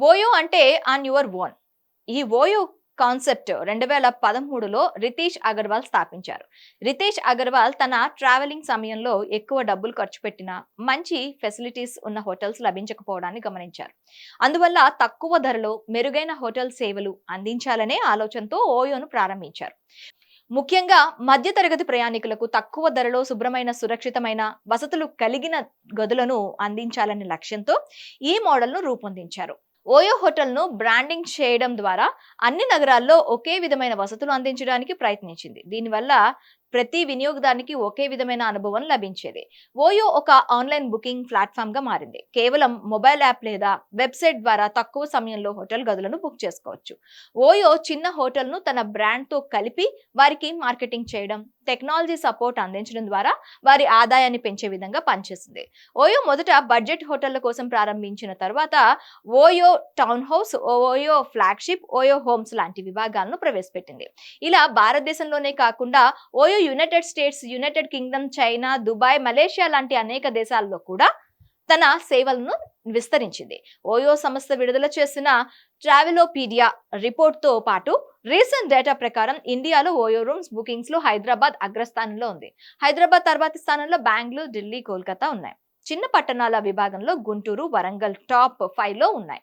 OYO అంటే on your own ఈ OYO concept రెండు వేల పదమూడులో రితేష్ అగర్వాల్ స్థాపించారు. రితేష్ అగర్వాల్ తన ట్రావెలింగ్ సమయంలో ఎక్కువ డబ్బులు ఖర్చు పెట్టిన మంచి ఫెసిలిటీస్ ఉన్న హోటల్స్ లభించకపోవడాన్ని గమనించారు. అందువల్ల తక్కువ ధరలో మెరుగైన హోటల్ సేవలు అందించాలనే ఆలోచనతో ఓయోను ప్రారంభించారు. ముఖ్యంగా మధ్యతరగతి ప్రయాణికులకు తక్కువ ధరలో శుభ్రమైన సురక్షితమైన వసతులు కలిగిన గదులను అందించాలనే లక్ష్యంతో ఈ మోడల్ను రూపొందించారు. ఓయో హోటల్ను బ్రాండింగ్ చేయడం ద్వారా అన్ని నగరాల్లో ఒకే విధమైన వసతులు అందించడానికి ప్రయత్నించింది. దీనివల్ల ప్రతి వినియోగదారునికి ఒకే విధమైన అనుభవం లభించేది. ఓయో ఒక ఆన్లైన్ బుకింగ్ ప్లాట్ఫామ్గా మారింది. కేవలం మొబైల్ యాప్ లేదా వెబ్సైట్ ద్వారా తక్కువ సమయంలో హోటల్ గదులను బుక్ చేసుకోవచ్చు. ఓయో చిన్న హోటల్ను తన బ్రాండ్తో కలిపి వారికి మార్కెటింగ్ చేయడం టెక్నాలజీ సపోర్ట్ అందించడం ద్వారా వారి ఆదాయాన్ని పెంచే విధంగా పనిచేస్తుంది. ఓయో మొదట బడ్జెట్ హోటళ్ళ కోసం ప్రారంభించిన తర్వాత OYO town house OYO flagship OYO homes లాంటి విభాగాలను ప్రవేశపెట్టింది. ఇలా భారతదేశంలోనే కాకుండా OYO United States United Kingdom China Dubai Malaysia లాంటి అనేక దేశాల్లో కూడా తన సేవలను విస్తరించింది. ఓయో సంస్థ విడుదల చేసిన ట్రావెలోపీడియా రిపోర్ట్తో పాటు రీసెంట్ డేటా ప్రకారం ఇండియాలో ఓయో రూమ్స్ బుకింగ్స్లో హైదరాబాద్ అగ్రస్థానంలో ఉంది. హైదరాబాద్ తర్వాతి స్థానంలో బెంగళూరు ఢిల్లీ కోల్కతా ఉన్నాయి. చిన్న పట్టణాల విభాగంలో గుంటూరు వరంగల్ టాప్ ఫైవ్లో ఉన్నాయి.